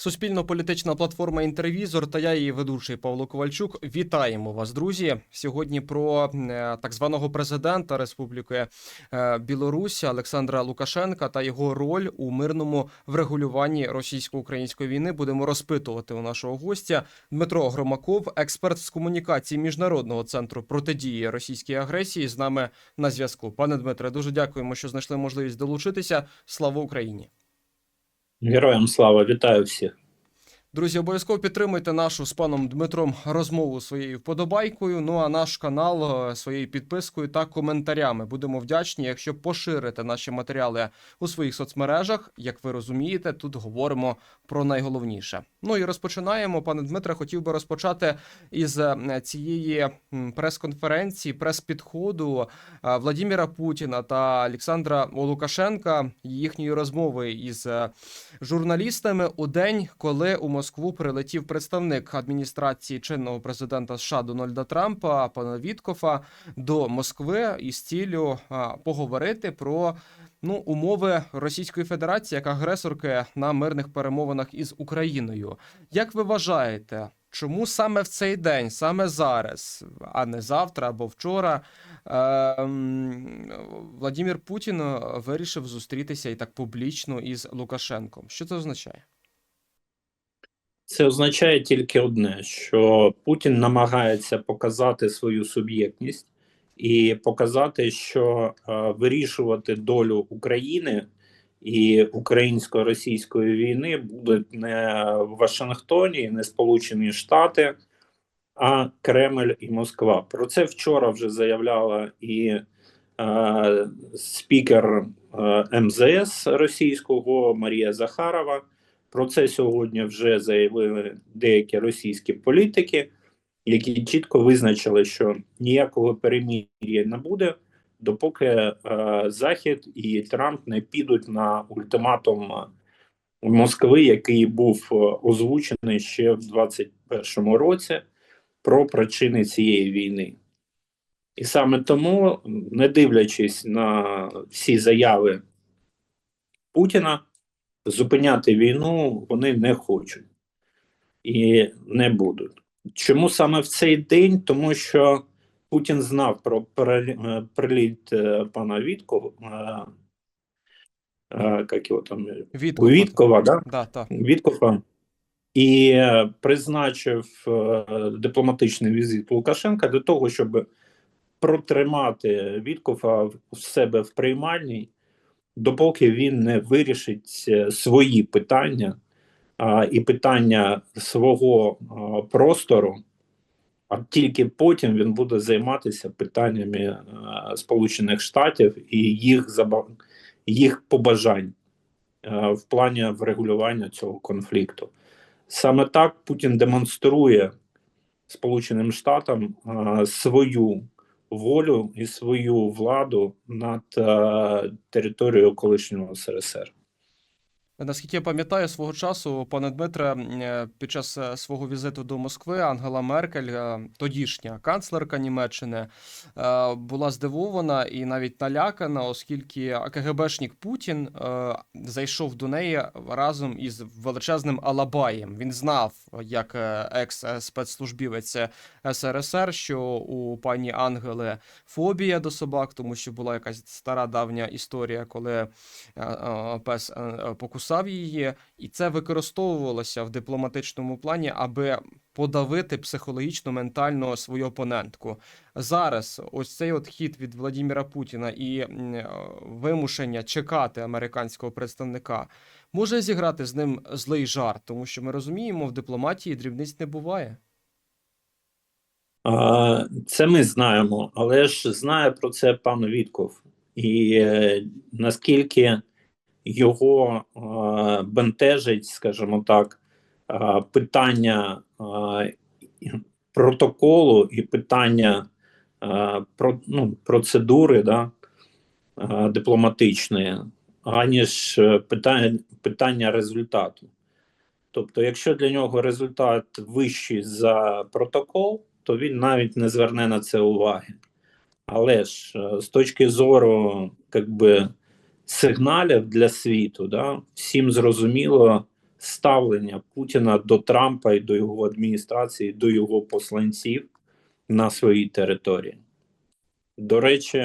Суспільно-політична платформа Інтервізор та я її ведучий Павло Ковальчук. Вітаємо вас, друзі. Сьогодні про е, так званого президента Республіки е, Білорусь Олександра Лукашенка та його роль у мирному врегулюванні російсько-української війни будемо розпитувати у нашого гостя Дмитро Громаков, експерт з комунікації міжнародного центру протидії російській агресії. З нами на зв'язку. Пане Дмитре, дуже дякуємо, що знайшли можливість долучитися. Слава Україні! Героям слава, вітаю всіх. Друзі, обов'язково підтримуйте нашу з паном Дмитром розмову своєю вподобайкою. Ну а наш канал е, своєю підпискою та коментарями. Будемо вдячні, якщо поширите наші матеріали у своїх соцмережах. Як ви розумієте, тут говоримо про найголовніше. Ну і розпочинаємо. Пане Дмитре, хотів би розпочати із е, цієї прес-конференції, прес-підходу е, Владіміра Путіна та Олександра Лукашенка їхньої розмови із журналістами у день, коли у Москву прилетів представник адміністрації чинного президента США Дональда Трампа, пана Віткофа, до Москви із ціллю поговорити про ну умови Російської Федерації як агресорки на мирних перемовинах із Україною. Як ви вважаєте? Чому саме в цей день, саме зараз, а не завтра або вчора, ем, Владимир Путін е, вирішив зустрітися і так публічно із Лукашенком? Що це означає? Це означає тільки одне: що Путін намагається показати свою суб'єктність і показати, що е, вирішувати долю України і українсько-російської війни будуть не в Вашингтоні, не Сполучені Штати, а Кремль і Москва. Про це вчора вже заявляла і е, спікер е, МЗС російського Марія Захарова. Про це сьогодні вже заявили деякі російські політики, які чітко визначили, що ніякого перемір'я не буде, допоки е, Захід і Трамп не підуть на ультиматум Москви, який був е, озвучений ще в 2021 році про причини цієї війни. І саме тому, не дивлячись на всі заяви Путіна, зупиняти війну вони не хочуть і не будуть. Чому саме в цей день? Тому що Путін знав про е, приліт е, пана Віткова, е, як його там Віткофа. Віткова, да? Да, так. Віткофа, і призначив дипломатичний візит Лукашенка для того, щоб протримати Віткофа в в себе в приймальній, допоки він не вирішить е, свої питання а, і питання свого а, простору, а тільки потім він буде займатися питаннями а, Сполучених Штатів і їх заба- їх побажань а, в плані врегулювання цього конфлікту. Саме так Путін демонструє Сполученим Штатам а, свою волю і свою владу над е, територією колишнього СРСР. Наскільки я пам'ятаю, свого часу, пане Дмитре, е, під час е, свого візиту до Москви Ангела Меркель, е, тодішня канцлерка Німеччини, була здивована і навіть налякана, оскільки КГБшник Путін зайшов до неї разом із величезним Алабаєм. Він знав, як е, екс-спецслужбівець СРСР, що у пані Ангели фобія до собак, тому що була якась стара давня історія, коли пес е, покусав її, і це використовувалося в дипломатичному плані, аби подавити психологічно ментально свою опонентку. Зараз ось цей от хід від Владіміра Путіна і вимушення чекати американського представника може зіграти з ним злий жарт, тому що ми розуміємо, в дипломатії дрібниць не буває. Це ми знаємо, але ж знає про це пан Вітков. І е, наскільки його е, бентежить, скажімо так, е, питання е, протоколу і питання про, ну, процедури да, дипломатичної, аніж питання, питання результату. Тобто, якщо для нього результат вищий за протокол, то він навіть не зверне на це уваги. Але ж з точки зору как би, сигналів для світу, да, всім зрозуміло ставлення Путіна до Трампа і до його адміністрації, до його посланців на своїй території. До речі,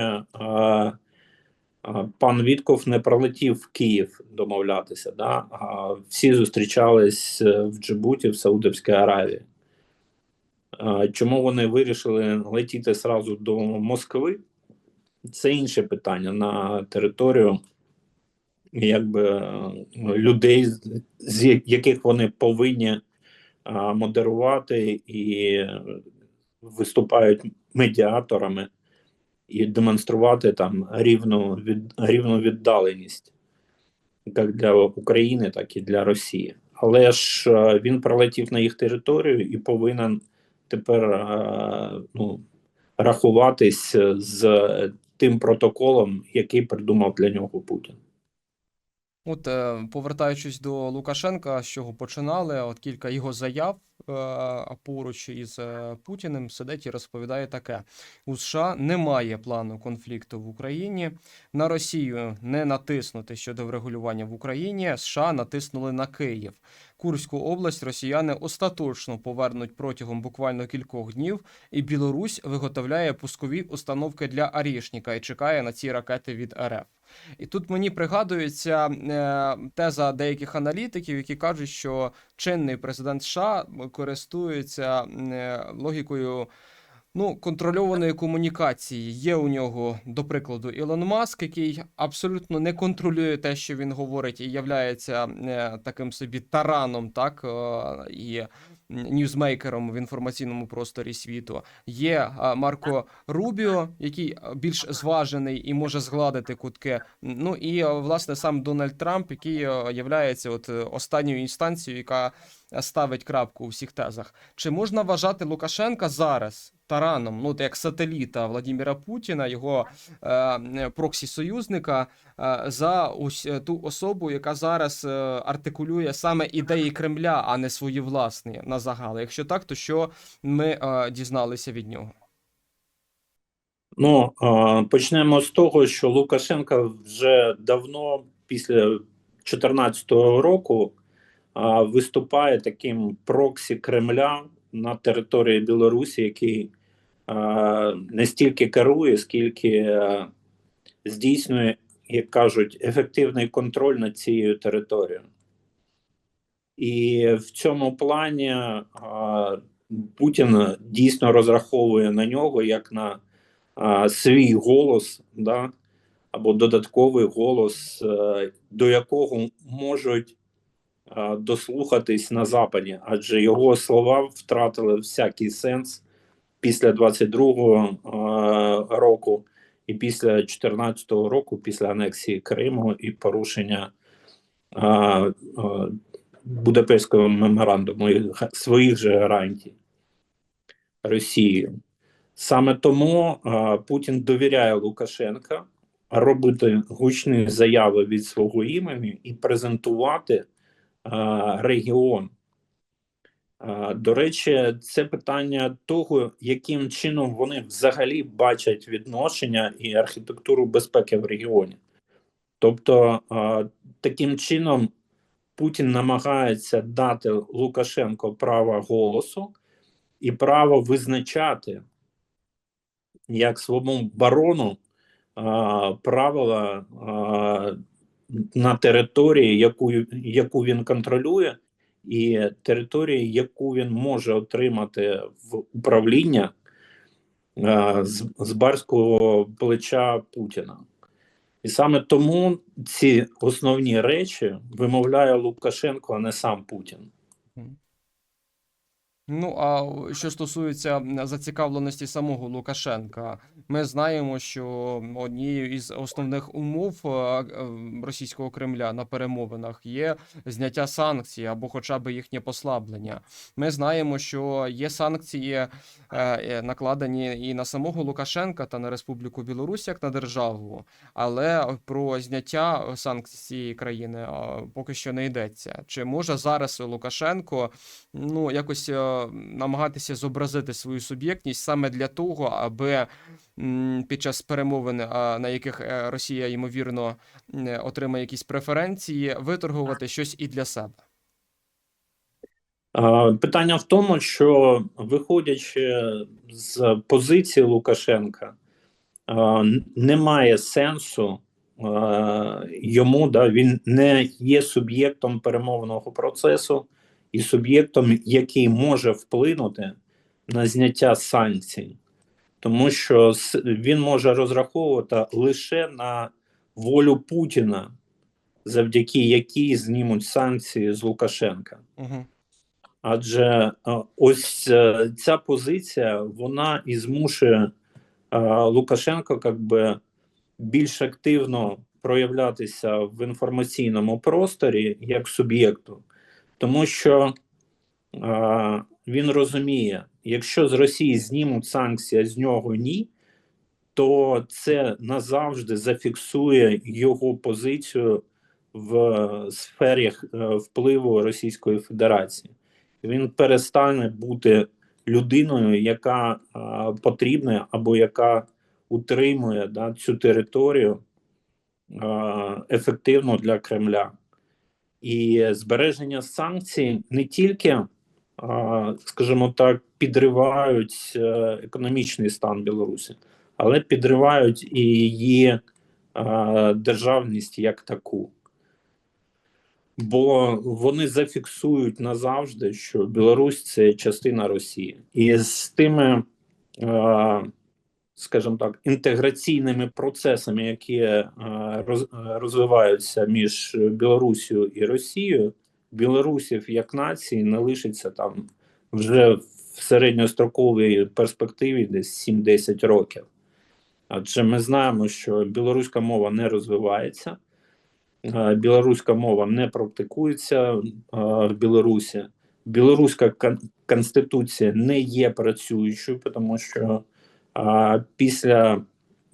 пан Вітков не прилетів в Київ домовлятися. Да? А всі зустрічались е, в Джибуті, в Саудовській Аравії. Чому вони вирішили летіти сразу до Москви? Це інше питання на територію якби е, людей, з- яких вони повинні модерувати і виступають медіаторами і демонструвати там рівну від рівну віддаленість як для України, так і для Росії. Але ж е, він прилетів на їх територію і повинен тепер е, ну, рахуватись з тим протоколом, який придумав для нього Путін. От, е, повертаючись до Лукашенка, з чого починали, от кілька його заяв е, поруч із е, Путіним сидить і розповідає таке: у США немає плану конфлікту в Україні. На Росію не натиснути щодо врегулювання в Україні. США натиснули на Київ. Курську область росіяни остаточно повернуть протягом буквально кількох днів, і Білорусь виготовляє пускові установки для Арішніка і чекає на ці ракети від РФ. І тут мені пригадується е, теза деяких аналітиків, які кажуть, що чинний президент США користується е, логікою. Ну, контрольованої комунікації є у нього, до прикладу, Ілон Маск, який абсолютно не контролює те, що він говорить, і являється е, таким собі тараном, так е, і ньюзмейкером в інформаційному просторі світу. Є е, Марко Рубіо, який більш зважений і може згладити кутки. Ну і власне сам Дональд Трамп, який являється от останньою інстанцією, яка ставить крапку у всіх тезах. Чи можна вважати Лукашенка зараз тараном, ну як сателіта Владимира Путіна, його е, проксі-союзника, е, за ось е, ту особу, яка зараз е, артикулює саме ідеї Кремля, а не свої власні на загал? Якщо так, то що ми е, дізналися від нього? Ну, а, почнемо з того, що Лукашенко вже давно, після 2014 року, виступає таким проксі Кремля на території Білорусі, який не стільки керує, скільки здійснює, як кажуть, ефективний контроль над цією територією. І в цьому плані Путін дійсно розраховує на нього як на свій голос, да, або додатковий голос, е, до якого можуть дослухатись на Западі, адже його слова втратили всякий сенс після 22-го року і після 14-го року, після анексії Криму і порушення Будапештського меморандуму і своїх же гарантій Росії. Саме тому а, Путін довіряє Лукашенка робити гучні заяви від свого імені і презентувати регіон. До речі, це питання того, яким чином вони взагалі бачать відношення і архітектуру безпеки в регіоні. Тобто, таким чином Путін намагається дати Лукашенко право голосу і право визначати як своєму барону правила на території, яку, яку він контролює, і території, яку він може отримати в управління а, з, з барського плеча Путіна. І саме тому ці основні речі вимовляє Лукашенко, а не сам Путін. Ну, а що стосується зацікавленості самого Лукашенка, ми знаємо, що однією із основних умов е, е, російського Кремля на перемовинах є зняття санкцій або хоча б їхнє послаблення. Ми знаємо, що є санкції е, накладені і на самого Лукашенка та на Республіку Білорусь як на державу, але про зняття санкцій країни поки що не йдеться. Чи може зараз Лукашенко ну якось намагатися зобразити свою суб'єктність саме для того, аби під час перемовин, на яких е, Росія ймовірно отримає якісь преференції, виторгувати щось і для себе. Питання в тому, що виходячи з позиції Лукашенка, немає сенсу йому, да, він не є суб'єктом перемовного процесу і суб'єктом, який може вплинути на зняття санкцій, тому що він може розраховувати лише на волю Путіна, завдяки якій знімуть санкції з Лукашенка. Угу. Адже е, ось е, ця позиція вона і змушує е, Лукашенко как би більш активно проявлятися в інформаційному просторі як суб'єкту, тому що е, він розуміє, якщо з Росії знімуть санкції, а з нього ні, то це назавжди зафіксує його позицію в е, сфері е, впливу Російської Федерації він перестане бути людиною, яка а, потрібна або яка утримує да, цю територію а, ефективно для Кремля. І збереження санкцій не тільки, скажімо так, підривають е, економічний стан Білорусі, але підривають і її державність як таку. Бо вони зафіксують назавжди, що Білорусь це частина Росії, і з тими, е, скажімо так, інтеграційними процесами, які е, е, розвиваються між Білорусією і Росією, білорусів як нації не лишиться там вже в середньостроковій перспективі десь 7-10 років. Адже ми знаємо, що білоруська мова не розвивається. Е, білоруська мова не практикується в Білорусі. Білоруська конституція не є працюючою, тому що е, після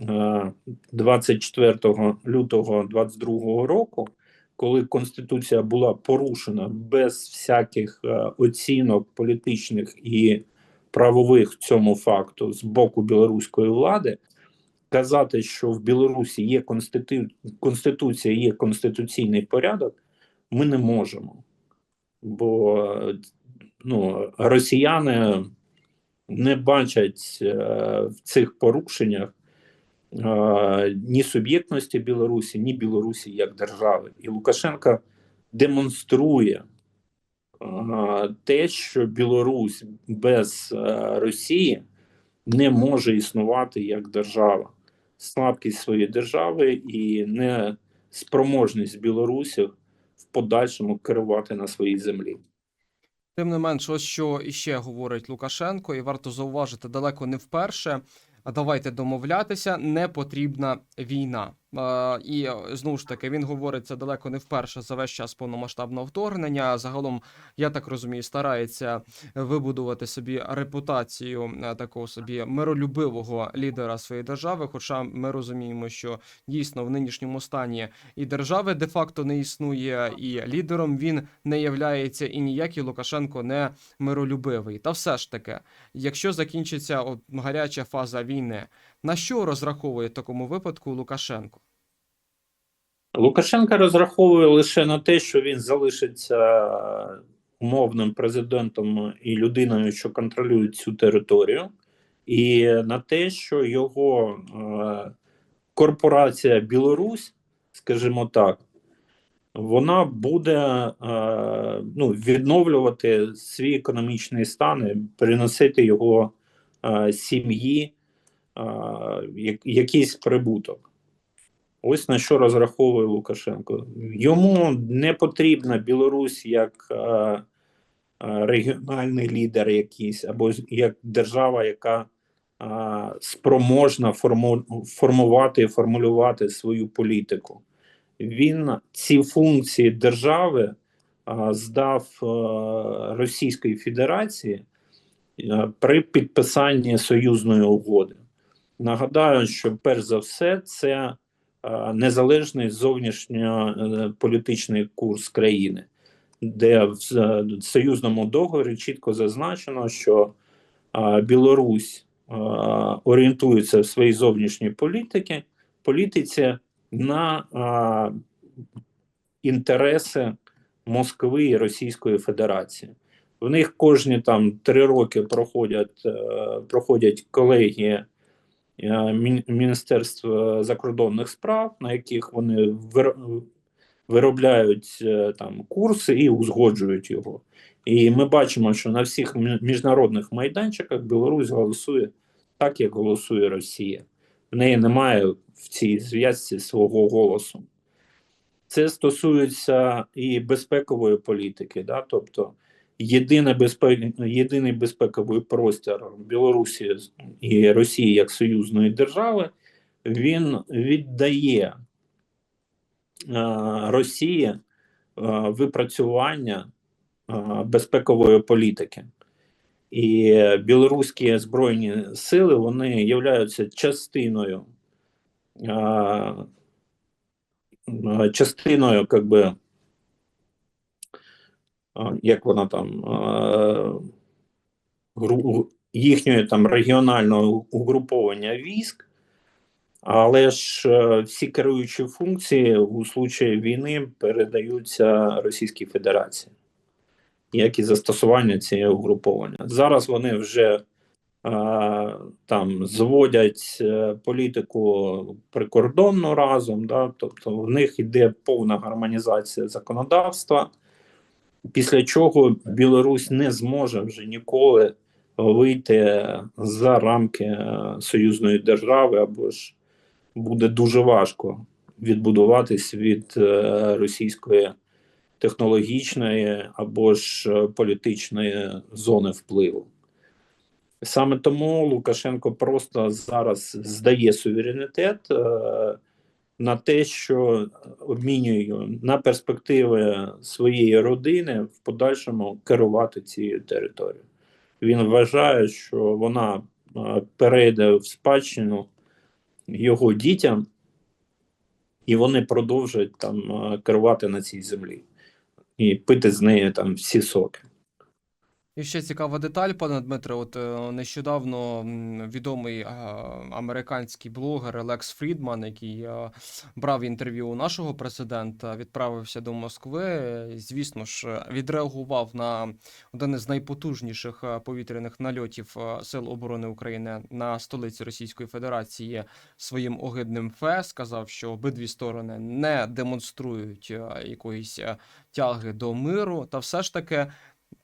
е, 24 лютого 22 року, коли конституція була порушена без всяких е, оцінок політичних і правових цьому факту з боку білоруської влади, казати, що в Білорусі є конститу... конституція, є конституційний порядок, ми не можемо. Бо е, ну, росіяни не бачать е, в цих порушеннях е, ні суб'єктності Білорусі, ні Білорусі як держави. І Лукашенко демонструє е, те, що Білорусь без Росії не може існувати як держава. Слабкість своєї держави і не спроможність білорусів в подальшому керувати на своїй землі. Тим не менш, ось що іще говорить Лукашенко, і варто зауважити далеко не вперше. А давайте домовлятися, не потрібна війна. Е, і е, знову ж таки він говорить це далеко не вперше за весь час повномасштабного вторгнення. Загалом, я так розумію, старається вибудувати собі репутацію е, такого собі миролюбивого лідера своєї держави. Хоча ми розуміємо, що дійсно в нинішньому стані і держави де-факто не існує, і лідером він не являється, і ніякий Лукашенко не миролюбивий. Та все ж таки, якщо закінчиться от гаряча фаза війни, на що розраховує в такому випадку Лукашенко? Лукашенко розраховує лише на те, що він залишиться умовним президентом і людиною, що контролює цю територію, і на те, що його е, корпорація Білорусь, скажімо так, вона буде е, ну, відновлювати свій економічний стан, і переносити його е, сім'ї якийсь прибуток. Ось на що розраховує Лукашенко. Йому не потрібна Білорусь як регіональний лідер якийсь, або як держава, яка спроможна форму, формувати і формулювати свою політику. Він ці функції держави здав Російської Федерації при підписанні союзної угоди. Нагадаю, що перш за все це е, незалежний зовнішньополітичний курс країни, де в союзному договорі чітко зазначено, що е, Білорусь е, орієнтується в своїй зовнішній політики, політиці на е, інтереси Москви і Російської Федерації. В них кожні там три роки проходять, е, проходять колегії е, Мін- Міністерства закордонних справ, на яких вони виробляють е, там курси і узгоджують його. І ми бачимо, що на всіх міжнародних майданчиках Білорусь голосує так, як голосує Росія. В неї немає в цій зв'язці свого голосу. Це стосується і безпекової політики, да? тобто єдине безпе... єдиний безпековий простір Білорусі і Росії як союзної держави, він віддає е, Росії е, випрацювання е, безпекової політики. І білоруські збройні сили вони являються частиною частиною, как би, як вона там, е, їхньої там регіонального угруповання військ, але ж е, всі керуючі функції у случаї війни передаються Російській Федерації, як і застосування цієї угруповання. Зараз вони вже е, там зводять політику прикордонну разом, да, тобто в них йде повна гармонізація законодавства, після чого Білорусь не зможе вже ніколи вийти за рамки е, союзної держави, або ж буде дуже важко відбудуватись від е, російської технологічної або ж е, політичної зони впливу. Саме тому Лукашенко просто зараз здає суверенітет на те, що обмінює на перспективи своєї родини в подальшому керувати цією територією. Він вважає, що вона е, перейде в спадщину його дітям, і вони продовжують там е, керувати на цій землі і пити з неї там всі соки. І ще цікава деталь, пане Дмитре. От е, нещодавно відомий е, американський блогер Лекс Фрідман, який е, брав інтерв'ю у нашого президента, відправився до Москви. Звісно ж, відреагував на один із найпотужніших повітряних нальотів Сил оборони України на столиці Російської Федерації своїм огидним фе. Сказав, що обидві сторони не демонструють якоїсь тяги до миру, та все ж таки.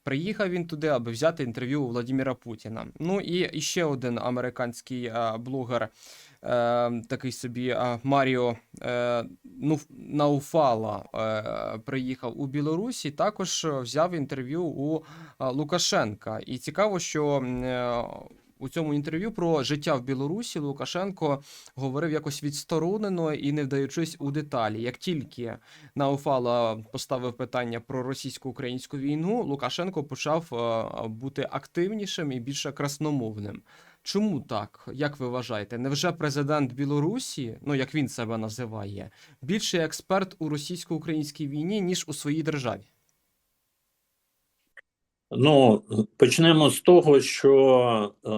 Приїхав він туди, аби взяти інтерв'ю у Владіміра Путіна. Ну і ще один американський е, блогер, е, такий собі е, Маріо Нуф- Науфала, приїхав у Білорусі. Також взяв інтерв'ю у Лукашенка. І цікаво, що у цьому інтерв'ю про життя в Білорусі Лукашенко говорив якось відсторонено і не вдаючись у деталі. Як тільки Науфала поставив питання про російсько-українську війну, Лукашенко почав е, бути активнішим і більше красномовним. Чому так? Як ви вважаєте? Невже президент Білорусі, ну як він себе називає, більший експерт у російсько-українській війні, ніж у своїй державі? Ну, почнемо з того, що е,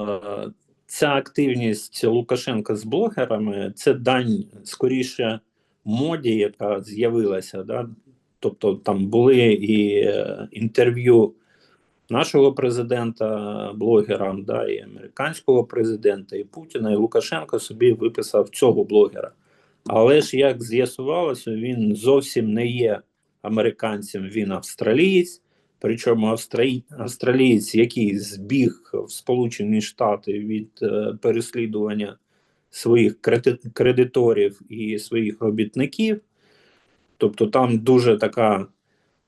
ця активність Лукашенка з блогерами це дань скоріше моді, яка з'явилася. Да? Тобто там були і е, інтерв'ю нашого президента блогерам, да, і американського президента, і Путіна, і Лукашенко собі виписав цього блогера. Але ж як з'ясувалося, він зовсім не є американцем, він австралієць. Причому австралій, австралієць, який збіг в Сполучені Штати від е, переслідування своїх креди- кредиторів і своїх робітників. Тобто там дуже така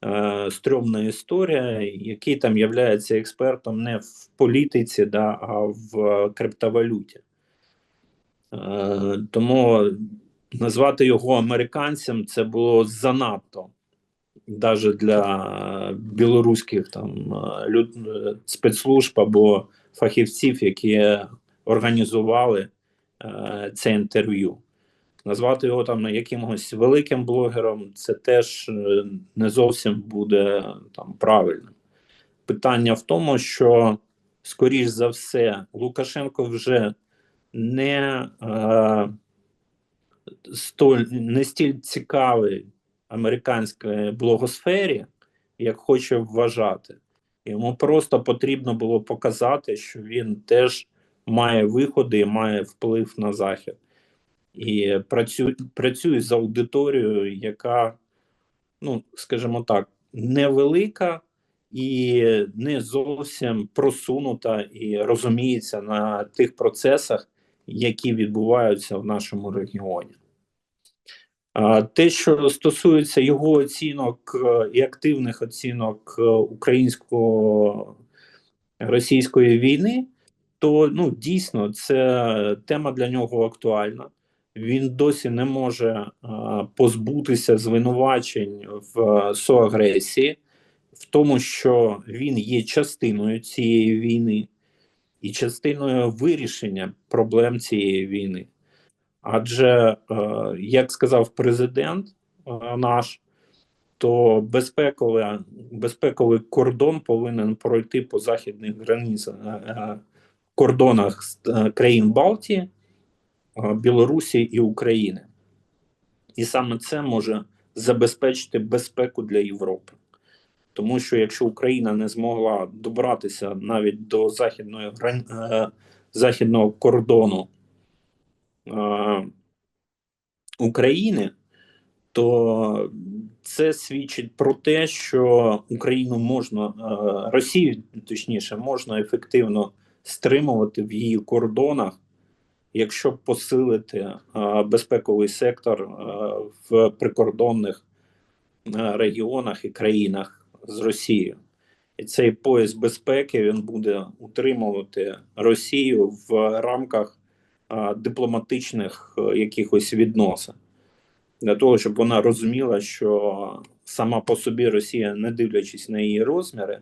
е, стрьомна історія, який там являється експертом не в політиці, да, а в криптовалюті. Е, тому назвати його американцем це було занадто навіть для білоруських там е, люд, е, спецслужб або фахівців, які організували е, це інтерв'ю. Назвати його там якимось великим блогером, це теж е, не зовсім буде там правильно. Питання в тому, що, скоріш за все, Лукашенко вже не, е, столь, не стіль цікавий американської блогосфері, як хоче вважати. Йому просто потрібно було показати, що він теж має виходи і має вплив на захід. І працює, працює з аудиторією, яка, ну, скажімо так, невелика і не зовсім просунута і розуміється на тих процесах, які відбуваються в нашому регіоні. Те, що стосується його оцінок е, і активних оцінок е, українсько-російської війни, то ну дійсно це тема для нього актуальна. Він досі не може е, позбутися звинувачень в соагресії, в тому, що він є частиною цієї війни і частиною вирішення проблем цієї війни. Адже, е, як сказав президент е, наш, то безпековий, безпековий кордон повинен пройти по західних границях, е, кордонах країн Балтії, Білорусі і України. І саме це може забезпечити безпеку для Європи. Тому що якщо Україна не змогла добратися навіть до західної західного кордону е, України, то це свідчить про те, що Україну можна, е, Росію точніше, можна ефективно стримувати в її кордонах, якщо посилити е, безпековий сектор в прикордонних регіонах і країнах з Росією. І цей пояс безпеки він буде утримувати Росію в рамках дипломатичних е, якихось відносин для того, щоб вона розуміла, що сама по собі Росія, не дивлячись на її розміри,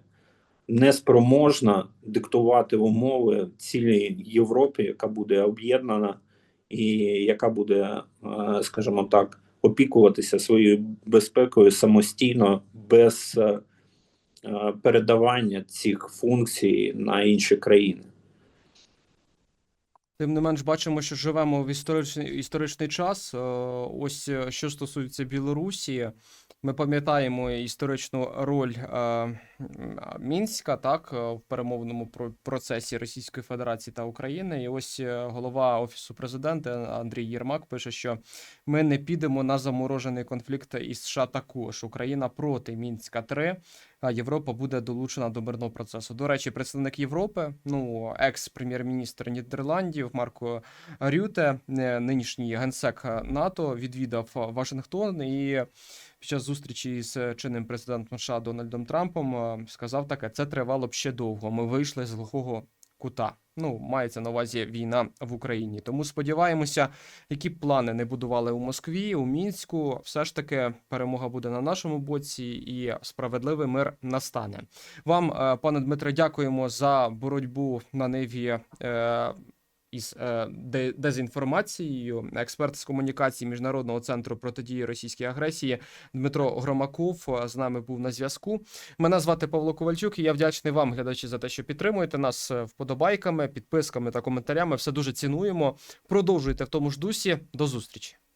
не спроможна диктувати умови цілій Європі, яка буде об'єднана і яка буде, е, скажімо так, опікуватися своєю безпекою самостійно без е, передавання цих функцій на інші країни. Тим не менш, бачимо, що живемо в історичний історичний час. Е, Ось е, що стосується Білорусі, ми пам'ятаємо історичну роль е, Мінська, так, в перемовному про- процесі Російської Федерації та України. І ось голова офісу президента Андрій Єрмак пише, що ми не підемо на заморожений конфлікт із США також. Україна проти Мінська 3 а Європа буде долучена до мирного процесу. До речі, представник Європи, ну екс-прем'єр-міністр Нідерландів Марко Рюте, е, нинішній генсек НАТО, відвідав Вашингтон і. Під час зустрічі з чинним президентом США Дональдом Трампом е, сказав таке: це тривало б ще довго. Ми вийшли з глухого кута. Ну, мається на увазі війна в Україні. Тому сподіваємося, які б плани не будували у Москві, у мінську, все ж таки перемога буде на нашому боці, і справедливий мир настане. Вам, е, пане Дмитре, дякуємо за боротьбу на ниві. е, Із е, дезінформацією, експерт з комунікації міжнародного центру протидії російській агресії Дмитро Громаков е, з нами був на зв'язку. Мене звати Павло Ковальчук, і я вдячний вам, глядачі, за те, що підтримуєте нас е, вподобайками, підписками та коментарями. Все дуже цінуємо. Продовжуйте в тому ж дусі. До зустрічі.